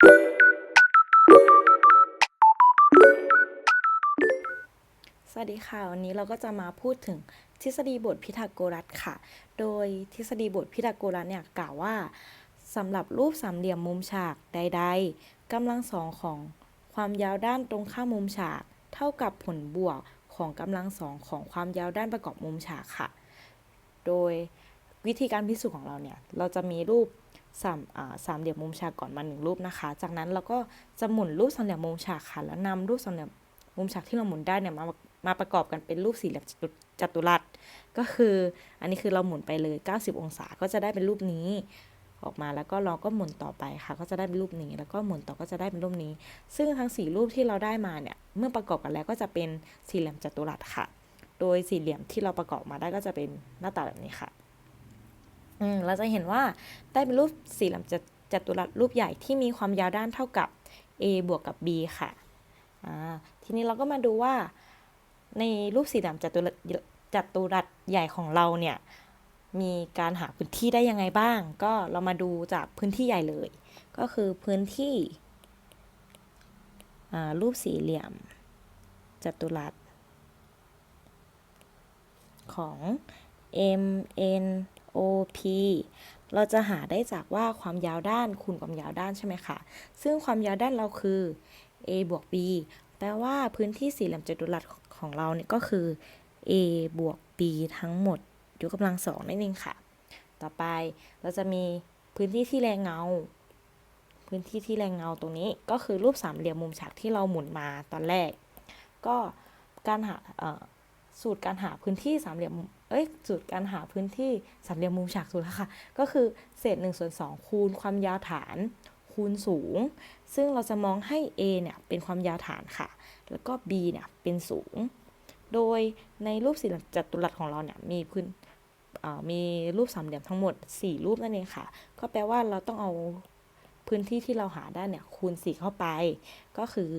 สวัสดีค่ะ วันนี้เราก็จะมาพูดถึงทฤษฎีบทพิทาโกรัสค่ะ โดยทฤษฎีบทพิทาโกรัสเนี่ยกล่าวว่าสำหรับรูปสามเหลี่ยมมุมฉากใด ๆกำลังสองของความยาวด้านตรงข้ามมุมฉาก เท่ากับผลบวกของกำลังสองของความยาวด้านประกอบมุมฉากค่ะ โดยวิธีการพิสูจน์ของเราเนี่ย เราจะมีรูป สามสามเหลี่ยมมุมฉากก่อนมาหนึ่งรูปนะคะ จากนั้นเราก็จะหมุนรูปสามเหลี่ยมมุมฉากค่ะ แล้วนำรูปสามเหลี่ยมมุมฉากที่เราหมุนได้เนี่ยมามาประกอบกันเป็นรูปสี่เหลี่ยมจัตุจัตุรัส ก็คืออันนี้คือเราหมุนไปเลย 90 องศาก็จะได้เป็นรูปนี้ ออกมาแล้วก็เราก็หมุนต่อไปค่ะ ก็จะได้เป็นรูปนี้ แล้วก็หมุนต่อก็จะได้เป็นรูปนี้ ซึ่งทั้งสี่รูปที่เราได้มาเนี่ย เมื่อประกอบกันแล้วก็จะเป็นสี่เหลี่ยมจัตุรัสค่ะ โดยสี่เหลี่ยมที่เราประกอบมาได้ก็จะเป็นหน้าตาแบบนี้ค่ะ อืมเราจะเห็นว่าได้เป็นรูปสี่เหลี่ยมจัจัตุรัสรูปใหญ่ที่มีความยาวด้านเท่ากับ a บวกกับ b ค่ะอ่าทีนี้เราก็มาดูว่า ในรูปสี่เหลี่ยมจัตุรัสจัตุรัสใหญ่ของเราเนี่ยมีการหาพื้นที่ได้ยังไงบ้าง ก็เรามาดูจากพื้นที่ใหญ่เลย ก็คือพื้นที่รูปสี่เหลี่ยม จัตุรัสของ M N O P เราจะหาได้จากว่าความยาวด้านคูณความยาวด้านใช่ไหมคะ ซึ่งความยาวด้านเราคือ a บวก b แปลว่าพื้นที่สี่เหลี่ยมจัตุรัสของเราเนี่ยก็คือ a บวก b ทั้งหมดยกกำลังสองนั่นเองค่ะ ต่อไปเราจะมีพื้นที่ที่แรงเงา พื้นที่ที่แรงเงาตรงนี้ก็คือรูปสามเหลี่ยมมุมฉากที่เราหมุนมาตอนแรก ก็การหาสูตรการหาพื้นที่สามเหลี่ยม เอ้ยสูตรการหาพื้นที่สามเหลี่ยมมุมฉากสูตรแล้วค่ะ ก็คือเศษ1ส่วน2คูณความยาวฐานคูณสูง ซึ่งเราจะมองให้ a เนี่ยเป็นความยาวฐานค่ะ แล้วก็ b เนี่ยเป็นสูง โดยในรูปสี่เหลี่ยมจัตุรัสของเราเนี่ยมีพื้นมีรูปสามเหลี่ยมทั้งหมด 4 รูปนั่นเองค่ะ ก็แปลว่าเราต้องเอาพื้นที่ที่เราหาได้เนี่ยคูณ 4 เข้าไป ก็คือ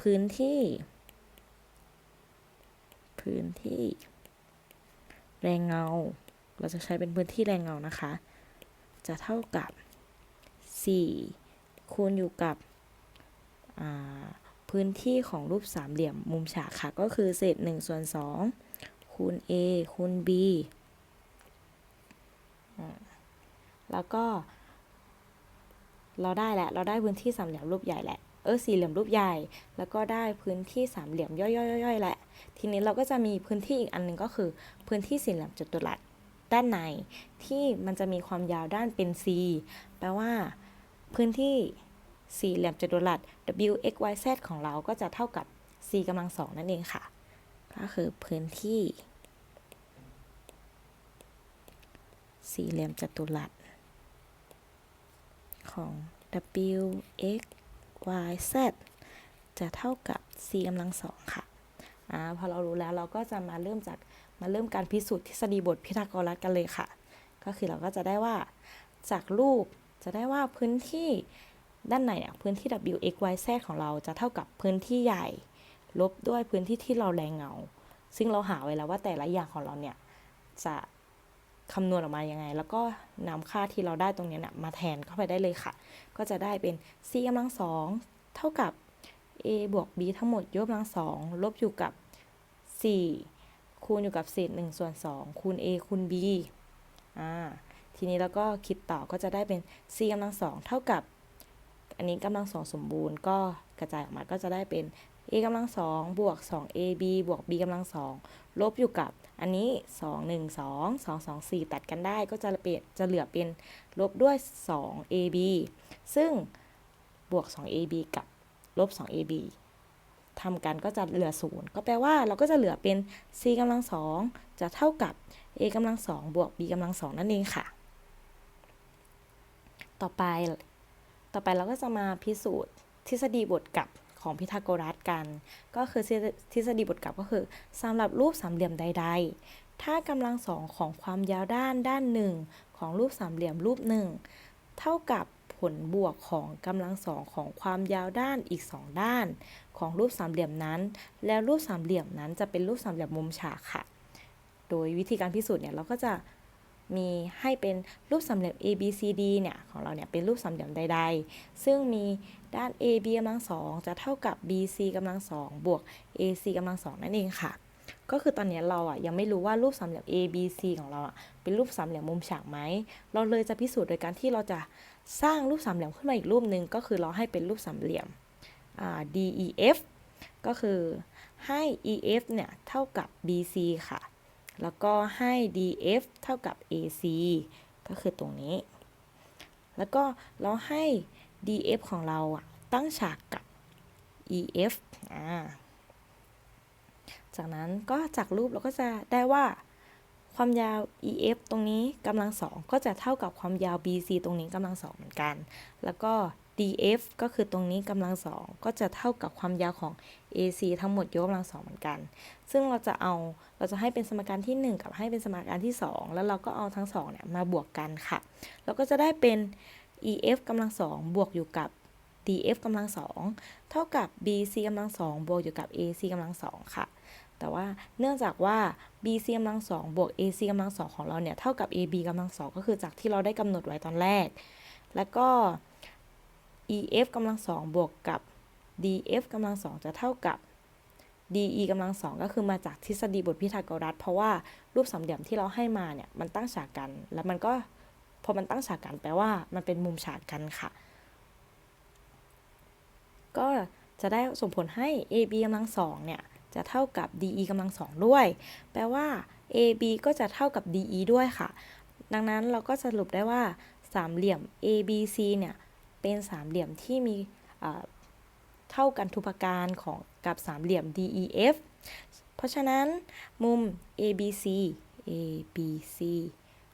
พื้นที่ พื้นที่ แรงเงา เราจะใช้เป็นพื้นที่แรงเงานะคะ จะเท่ากับ 4 คูณอยู่กับพื้นที่ของรูปสามเหลี่ยมมุมฉากค่ะ ก็คือเศษ1ส่วน2คูณ a คูณ b แล้วก็ เราได้แล้ว เราได้พื้นที่สามเหลี่ยมรูปใหญ่แหละ เออสี่เหลี่ยมรูปใหญ่ แล้วก็ได้พื้นที่สามเหลี่ยมย่อยๆๆแหละ ทีนี้เราก็จะมีพื้นที่อีกอันหนึงก็คือ พื้นที่สี่เหลี่ยมจัตุรัสด้านในที่มันจะมีความยาวด้านเป็น c แปลว่า พื้นที่สี่เหลี่ยมจัตุรัส w x y z ของเราก็จะเท่ากับ c กำลังสองนั่นเองค่ะ ก็คือพื้นที่ สี่เหลี่ยมจัตุรัสของ w x y z จะเท่ากับ c กำลังสองค่ะอ่าพอเรารู้แล้วเราก็จะมาเริ่มจากมาเริ่มการพิสูจน์ทฤษฎีบทพิทาโกรัสกันเลยค่ะ ก็คือเราก็จะได้ว่า จากรูปจะได้ว่าพื้นที่ด้านในเนี่ยพื้นที่ w x y z ของเราจะเท่ากับพื้นที่ใหญ่ ลบด้วยพื้นที่ที่เราแรงเงา ซึ่งเราหาไว้แล้วว่าแต่ละอย่างของเราเนี่ยจะ คำนวณออกมายังไง แล้วก็นำค่าที่เราได้ตรงนี้นี่ยมาแทนเข้าไปได้เลยค่ะ ก็จะได้เป็น c กำลังสองเท่ากับ a บวก b ทั้งหมดยกกำลังสองลบอยู่กับ 4 คูณอยู่กับเศษ1ส่วน2คูณ a คูณ b อ่าทีนี้เราก็คิดต่อก็จะได้เป็น c กำลังสองเท่ากับ อันนี้กำลังสองสมบูรณ์ก็กระจายออกมาก็จะได้เป็น a กำลังสองบวก 2ab บวก b กำลังสองลบอยู่กับอันนี้ 2 1 2 2 2 4 ตัดกันได้ก็จะเปลี่ยนจะเหลือเป็นลบด้วย 2ab ซึ่งบวก 2ab กับลบ 2ab ทำกันก็จะเหลือศูนย์ก็แปลว่าเราก็จะเหลือเป็น c กำลังสองจะเท่ากับ a กำลังสองบวก b กำลังสองนั่นเองค่ะ ต่อไป ต่อไปเราก็จะมาพิสูจน์ทฤษฎีบทกับ ของพีทาโกรัสกัน ก็คือทฤษฎีบทกลับก็คือสำหรับรูปสามเหลี่ยมใด ๆ ถ้ากำลังสองของความยาวด้านด้านหนึ่งของรูปสามเหลี่ยมรูปหนึ่งเท่ากับผลบวกของกำลังสองของความยาวด้านอีกสองด้าน ของรูปสามเหลี่ยมนั้น แล้วรูปสามเหลี่ยมนั้นจะเป็นรูปสามเหลี่ยมมุมฉากค่ะ โดยวิธีการพิสูจน์เนี่ยเราก็จะ มีให้เป็นรูปสามเหลี่ยม A B C D เนี่ยของเราเนี่ยเป็นรูปสามเหลี่ยมใด ๆ ซึ่งมีด้าน A B กำลังสองจะเท่ากับ B C กำลังสองบวก A C กำลังสองนั่นเองค่ะ ก็คือตอนนี้เราอะยังไม่รู้ว่ารูปสามเหลี่ยม A B C ของเราอะเป็นรูปสามเหลี่ยมมุมฉากไหม เราเลยจะพิสูจน์โดยการที่เราจะสร้างรูปสามเหลี่ยมขึ้นมาอีกรูปหนึ่งก็คือเราให้เป็นรูปสามเหลี่ยม D E F ก็คือให้ E F เนี่ยเท่ากับ B C ค่ะ แล้วก็ให้ DF เท่ากับ AC ก็คือตรงนี้ แล้วก็เราให้ DF ของเราอะตั้งฉากกับ EF อ่าจากนั้นก็จากรูปเราก็จะได้ว่า ความยาว EF ตรงนี้กำลังสองก็จะเท่ากับความยาว BC ตรงนี้กำลังสองเหมือนกัน แล้วก็ DF ก็คือตรงนี้กำลังสองก็จะเท่ากับความยาวของ AC ทั้งหมดยกกำลังสองเหมือนกัน ซึ่งเราจะเอาเราจะให้เป็นสมการที่ 1 กับให้เป็นสมการที่ 2 แล้วเราก็เอาทั้งสองเนี่ยมาบวกกันค่ะ เราก็จะได้เป็น EF กำลังสองบวกอยู่กับ DF กำลังสองเท่ากับ BC กำลังสองบวกอยู่กับ AC กำลังสองค่ะ แต่ว่าเนื่องจากว่า BC กำลังสองบวก AC กำลังสองของเราเนี่ยเท่ากับ AB กำลังสองก็คือจากที่เราได้กำหนดไว้ตอนแรก แล้วก็ EF กำลังสองบวกกับ DF กำลังสองจะเท่ากับ DE กำลังสองก็คือมาจากทฤษฎีบทพีทาโกรัส เพราะว่ารูปสามเหลี่ยมที่เราให้มาเนี่ยมันตั้งฉากกัน แล้วมันก็พอมันตั้งฉากกันแปลว่ามันเป็นมุมฉากกันค่ะ ก็จะได้ส่งผลให้ AB กำลังสองเนี่ยจะเท่ากับ DE กำลังสองด้วย แปลว่า AB ก็จะเท่ากับ DE ด้วยค่ะ ดังนั้นเราก็สรุปได้ว่าสามเหลี่ยม ABC เนี่ย เป็นสามเหลี่ยมที่มีเท่ากันทุพการของกับสามเหลี่ยม DEF เพราะฉะนั้นมุม ABC ABC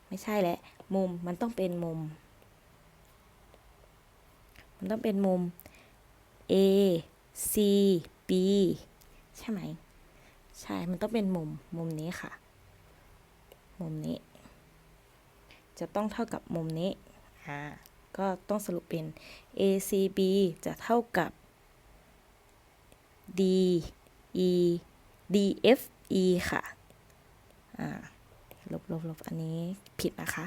ไม่ใช่แหละ มุมมันต้องเป็นมุม มันต้องเป็นมุม A C B ใช่ไหม ใช่ มันต้องเป็นมุม มุมนี้ค่ะ มุมนี้ จะต้องเท่ากับมุมนี้ อ่า ก็ต้องสรุปเป็น ACB จะเท่ากับ D E DFE ค่ะลบลบลบอันนี้ผิดนะคะ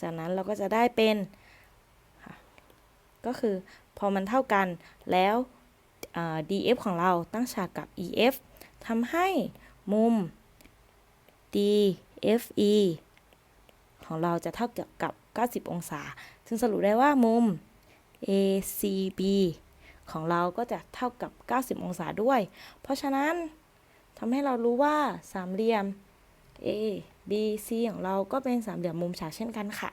จากนั้นเราก็จะได้เป็นก็คือพอมันเท่ากันแล้ว DF ของเราตั้งฉากกับ EF ทำให้มุม DFE ของเราจะเท่ากับ 90 องศา ซึ่งสรุปได้ว่ามุม ACB ของเราก็จะเท่ากับ 90 องศาด้วย เพราะฉะนั้นทำให้เรารู้ว่าสามเหลี่ยม A B C ของเราก็เป็นสามเหลี่ยมมุมฉากเช่นกันค่ะ